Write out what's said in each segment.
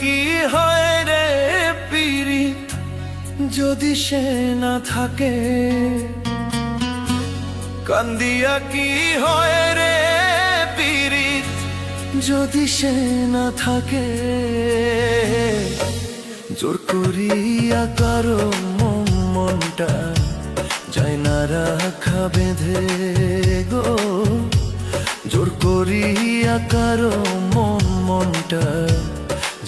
কি হয় রে পিরিত যদি সে না থাকে, কান্দিয়া কি হয় রে পিরিত যদি সে না থাকে, জোর করিয়া কারও মন মনটা যায় না রাখা বেঁধে গো। জোর করিয়া কারও মন মনটা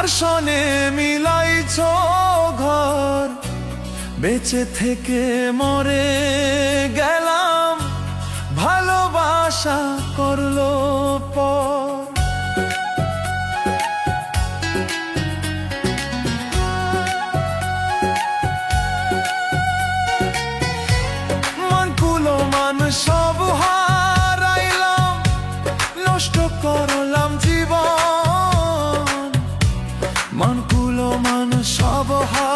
কার সনে মিলাইছ ঘর। বেঁচে থেকে মরে গেলাম ভালোবাসা কুলো সব হারাইলাম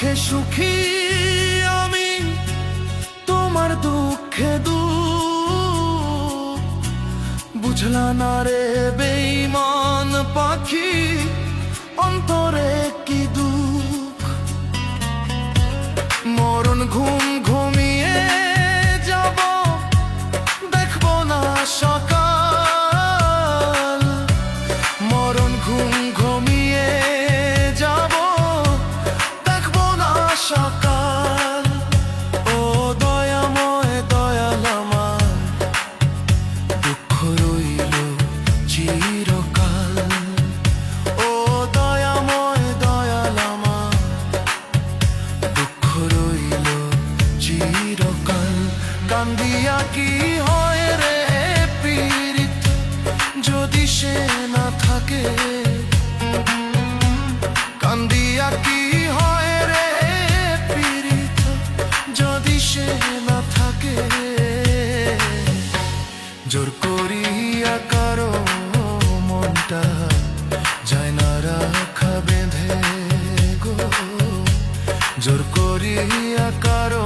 সুখে সুখী আমি, তোমার দুঃখে দু বুঝলা না রে বেইমান পাখি, অন্তরে কি দুঃখ? মরণ ঘুম ঘুমিয়ে যাব, দেখব না সকাল। মরণ ঘুম জোর করিয়া করো মনটা যায় না রাখা বেঁধে গো জোর করিয়া কারও